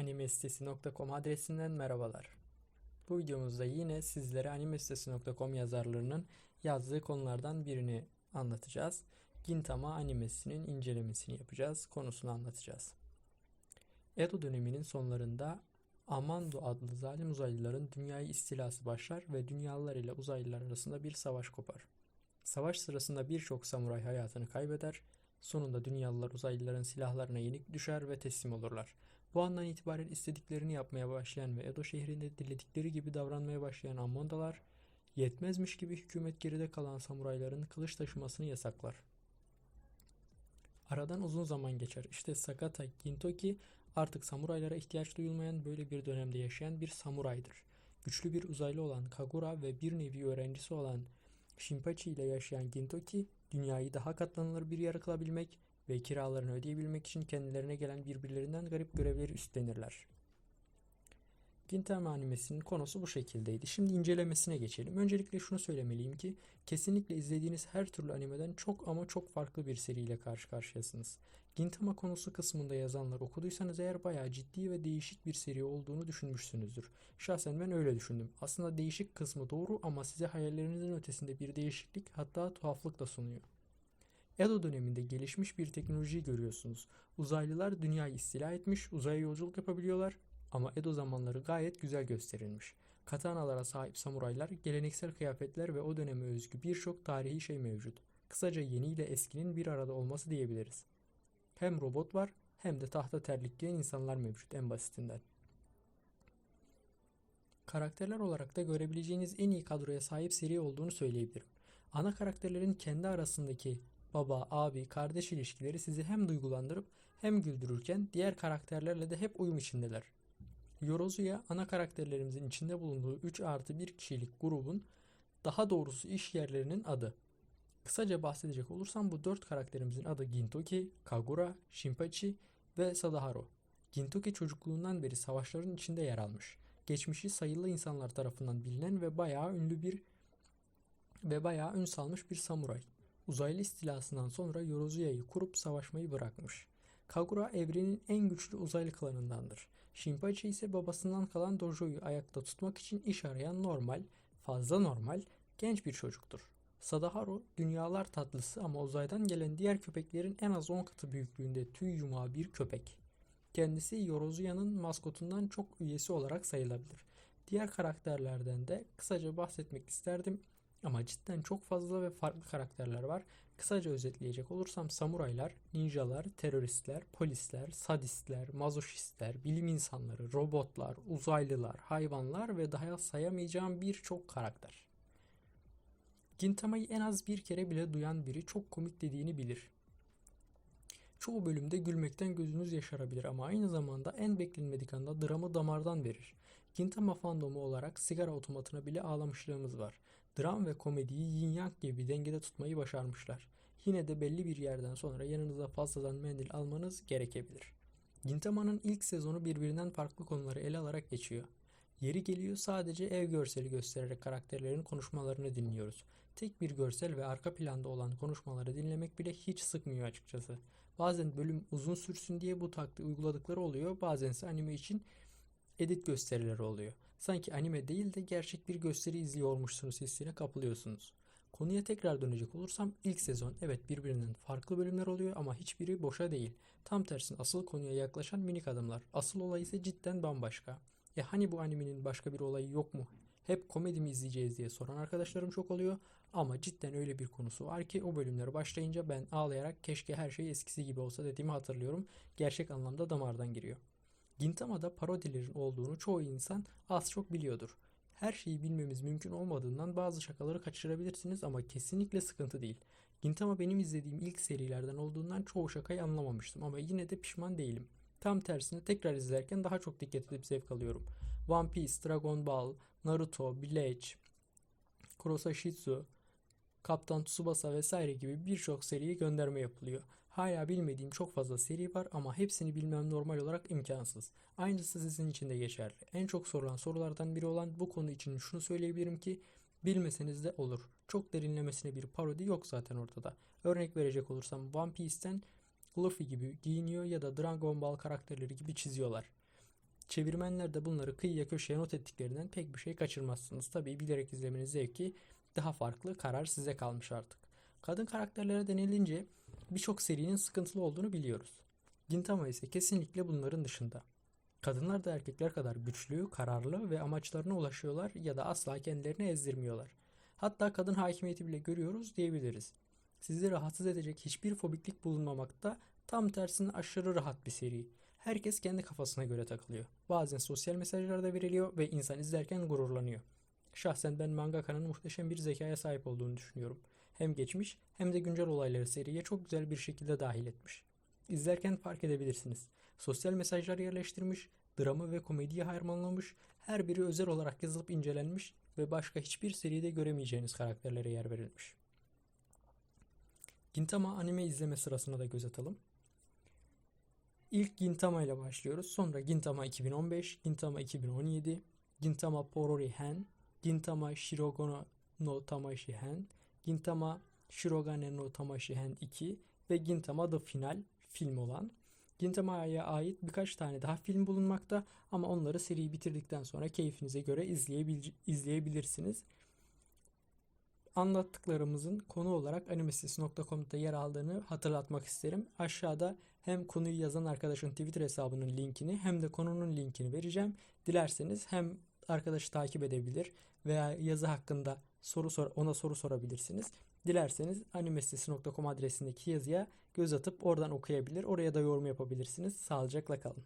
animesitesi.com adresinden merhabalar. Bu videomuzda yine sizlere animesitesi.com yazarlarının yazdığı konulardan birini anlatacağız. Gintama animesinin incelemesini yapacağız, konusunu anlatacağız. Edo döneminin sonlarında Amando adlı zalim uzaylıların dünyayı istilası başlar ve dünyalılar ile uzaylılar arasında bir savaş kopar. Savaş sırasında birçok samuray hayatını kaybeder, sonunda dünyalılar uzaylıların silahlarına yenik düşer ve teslim olurlar. Bu andan itibaren istediklerini yapmaya başlayan ve Edo şehrinde diledikleri gibi davranmaya başlayan Ammondalar, yetmezmiş gibi hükümet geride kalan samurayların kılıç taşımasını yasaklar. Aradan uzun zaman geçer. İşte Sakata Gintoki artık samuraylara ihtiyaç duyulmayan böyle bir dönemde yaşayan bir samuraydır. Güçlü bir uzaylı olan Kagura ve bir nevi öğrencisi olan Shinpachi ile yaşayan Gintoki, dünyayı daha katlanılır bir yer kılabilmek ve kiralarını ödeyebilmek için kendilerine gelen birbirlerinden garip görevleri üstlenirler. Gintama animesinin konusu bu şekildeydi. Şimdi incelemesine geçelim. Öncelikle şunu söylemeliyim ki kesinlikle izlediğiniz her türlü animeden çok ama çok farklı bir seriyle karşı karşıyasınız. Gintama konusu kısmında yazanlar okuduysanız eğer bayağı ciddi ve değişik bir seri olduğunu düşünmüşsünüzdür. Şahsen ben öyle düşündüm. Aslında değişik kısmı doğru ama size hayallerinizin ötesinde bir değişiklik hatta tuhaflık da sunuyor. Edo döneminde gelişmiş bir teknoloji görüyorsunuz. Uzaylılar dünyayı istila etmiş, uzaya yolculuk yapabiliyorlar ama Edo zamanları gayet güzel gösterilmiş. Katanalara sahip samuraylar, geleneksel kıyafetler ve o döneme özgü birçok tarihi şey mevcut. Kısaca yeni ile eskinin bir arada olması diyebiliriz. Hem robot var hem de tahta terlik giyen insanlar mevcut en basitinden. Karakterler olarak da görebileceğiniz en iyi kadroya sahip seri olduğunu söyleyebilirim. Ana karakterlerin kendi arasındaki baba, abi, kardeş ilişkileri sizi hem duygulandırıp hem güldürürken diğer karakterlerle de hep uyum içindeler. Yorozuya ana karakterlerimizin içinde bulunduğu 3 artı 1 kişilik grubun daha doğrusu iş yerlerinin adı. Kısaca bahsedecek olursam bu 4 karakterimizin adı Gintoki, Kagura, Shinpachi ve Sadaharu. Gintoki çocukluğundan beri savaşların içinde yer almış. Geçmişi sayılı insanlar tarafından bilinen ve bayağı ünlü bir ve bayağı ün salmış bir samuray. Uzaylı istilasından sonra Yorozuya'yı kurup savaşmayı bırakmış. Kagura evrenin en güçlü uzaylı klanındandır. Shinpachi ise babasından kalan dojoyu ayakta tutmak için iş arayan normal, fazla normal, genç bir çocuktur. Sadaharu dünyalar tatlısı ama uzaydan gelen diğer köpeklerin en az 10 katı büyüklüğünde tüy yumağı bir köpek. Kendisi Yorozuya'nın maskotundan çok üyesi olarak sayılabilir. Diğer karakterlerden de kısaca bahsetmek isterdim ama cidden çok fazla ve farklı karakterler var. Kısaca özetleyecek olursam samuraylar, ninjalar, teröristler, polisler, sadistler, mazoşistler, bilim insanları, robotlar, uzaylılar, hayvanlar ve daha sayamayacağım birçok karakter. Gintama'yı en az bir kere bile duyan biri çok komik dediğini bilir. Çoğu bölümde gülmekten gözünüz yaşarabilir ama aynı zamanda en beklenmedik anda dramı damardan verir. Gintama fandomu olarak sigara otomatına bile ağlamışlığımız var. Dram ve komediyi yin yang gibi dengede tutmayı başarmışlar. Yine de belli bir yerden sonra yanınıza fazladan mendil almanız gerekebilir. Gintama'nın ilk sezonu birbirinden farklı konuları ele alarak geçiyor. Yeri geliyor sadece ev görseli göstererek karakterlerin konuşmalarını dinliyoruz. Tek bir görsel ve arka planda olan konuşmaları dinlemek bile hiç sıkmıyor açıkçası. Bazen bölüm uzun sürsün diye bu taktiği uyguladıkları oluyor. Bazense anime için edit gösterileri oluyor. Sanki anime değil de gerçek bir gösteri izliyormuşsunuz hissine kapılıyorsunuz. Konuya tekrar dönecek olursam ilk sezon evet birbirinden farklı bölümler oluyor ama hiçbiri boşa değil. Tam tersine asıl konuya yaklaşan minik adımlar. Asıl olay ise cidden bambaşka. E hani bu animenin başka bir olayı yok mu? Hep komedi mi izleyeceğiz diye soran arkadaşlarım çok oluyor. Ama cidden öyle bir konusu var ki o bölümleri başlayınca ben ağlayarak keşke her şey eskisi gibi olsa dediğimi hatırlıyorum. Gerçek anlamda damardan giriyor. Gintama'da parodilerin olduğunu çoğu insan az çok biliyordur. Her şeyi bilmemiz mümkün olmadığından bazı şakaları kaçırabilirsiniz ama kesinlikle sıkıntı değil. Gintama benim izlediğim ilk serilerden olduğundan çoğu şakayı anlamamıştım ama yine de pişman değilim. Tam tersine tekrar izlerken daha çok dikkat edip zevk alıyorum. One Piece, Dragon Ball, Naruto, Bleach, Kurosashitsu, Kaptan Tsubasa vesaire gibi birçok seriye gönderme yapılıyor. Hala bilmediğim çok fazla seri var ama hepsini bilmem normal olarak imkansız. Aynısı sizin için de geçerli. En çok sorulan sorulardan biri olan bu konu için şunu söyleyebilirim ki bilmeseniz de olur. Çok derinlemesine bir parodi yok zaten ortada. Örnek verecek olursam One Piece'ten Luffy gibi giyiniyor ya da Dragon Ball karakterleri gibi çiziyorlar. Çevirmenler de bunları kıyıya köşeye not ettiklerinden pek bir şey kaçırmazsınız. Tabii bilerek izlemenin zevki daha farklı. Karar size kalmış artık. Kadın karakterlere denilince birçok serinin sıkıntılı olduğunu biliyoruz. Gintama ise kesinlikle bunların dışında. Kadınlar da erkekler kadar güçlü, kararlı ve amaçlarına ulaşıyorlar ya da asla kendilerini ezdirmiyorlar. Hatta kadın hakimiyeti bile görüyoruz diyebiliriz. Sizi rahatsız edecek hiçbir fobiklik bulunmamakta, tam tersine aşırı rahat bir seri. Herkes kendi kafasına göre takılıyor. Bazen sosyal mesajlar da veriliyor ve insan izlerken gururlanıyor. Şahsen ben mangakanın muhteşem bir zekaya sahip olduğunu düşünüyorum. Hem geçmiş hem de güncel olayları seriye çok güzel bir şekilde dahil etmiş. İzlerken fark edebilirsiniz. Sosyal mesajlar yerleştirmiş, dramı ve komediyi harmanlamış, her biri özel olarak yazılıp incelenmiş ve başka hiçbir seride göremeyeceğiniz karakterlere yer verilmiş. Gintama anime izleme sırasına da göz atalım. İlk Gintama ile başlıyoruz. Sonra Gintama 2015, Gintama 2017, Gintama Porori Hen, Gintama Shirogono no Tamashi Hen, Gintama Shirogane no Tamashi Hen 2 ve Gintama The Final film olan. Gintama'ya ait birkaç tane daha film bulunmakta ama onları seriyi bitirdikten sonra keyfinize göre izleyebil izleyebilirsiniz. Anlattıklarımızın konu olarak animesisi.com'da yer aldığını hatırlatmak isterim. Aşağıda hem konuyu yazan arkadaşın Twitter hesabının linkini hem de konunun linkini vereceğim. Dilerseniz hem arkadaşı takip edebilir veya yazı hakkında soru sor ona soru sorabilirsiniz. Dilerseniz animesisi.com adresindeki yazıya göz atıp oradan okuyabilir. Oraya da yorum yapabilirsiniz. Sağlıcakla kalın.